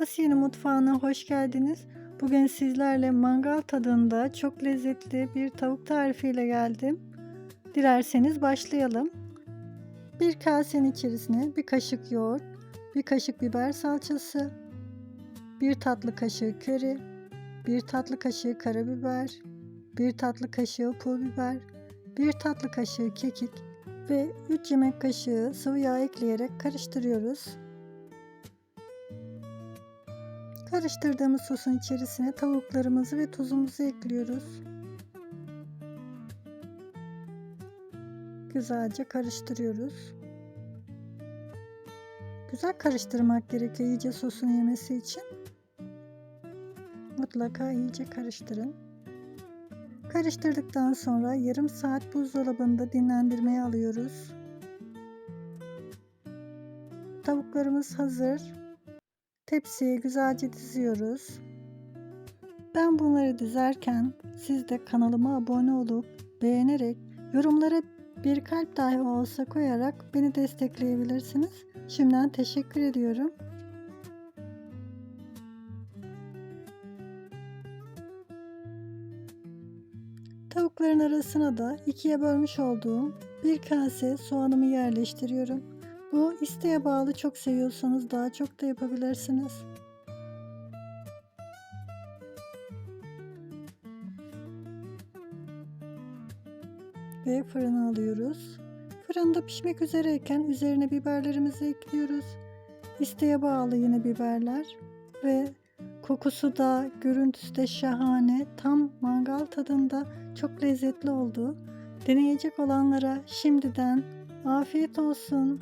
Asiye'nin mutfağına hoş geldiniz. Bugün sizlerle mangal tadında çok lezzetli bir tavuk tarifiyle geldim. Dilerseniz başlayalım. Bir kasenin içerisine bir kaşık yoğurt, bir kaşık biber salçası, bir tatlı kaşığı köri, bir tatlı kaşığı karabiber, bir tatlı kaşığı pul biber, bir tatlı kaşığı kekik ve 3 yemek kaşığı sıvı yağ ekleyerek karıştırıyoruz. Karıştırdığımız sosun içerisine tavuklarımızı ve tuzumuzu ekliyoruz. Güzelce karıştırıyoruz. Güzel karıştırmak gerekiyor iyice sosun yemesi için. Mutlaka iyice karıştırın. Karıştırdıktan sonra yarım saat buzdolabında dinlendirmeye alıyoruz. Tavuklarımız hazır. Tepsiye güzelce diziyoruz. Ben bunları dizerken siz de kanalıma abone olup beğenerek yorumlara bir kalp dahi olsa koyarak beni destekleyebilirsiniz. Şimdiden teşekkür ediyorum. Tavukların arasına da ikiye bölmüş olduğum bir kase soğanımı yerleştiriyorum. Bu isteğe bağlı çok seviyorsanız daha çok da yapabilirsiniz. Ve fırına alıyoruz. Fırında pişmek üzereyken üzerine biberlerimizi ekliyoruz. İsteğe bağlı yine biberler ve kokusu da görüntüsü de şahane. Tam mangal tadında çok lezzetli oldu. Deneyecek olanlara şimdiden afiyet olsun.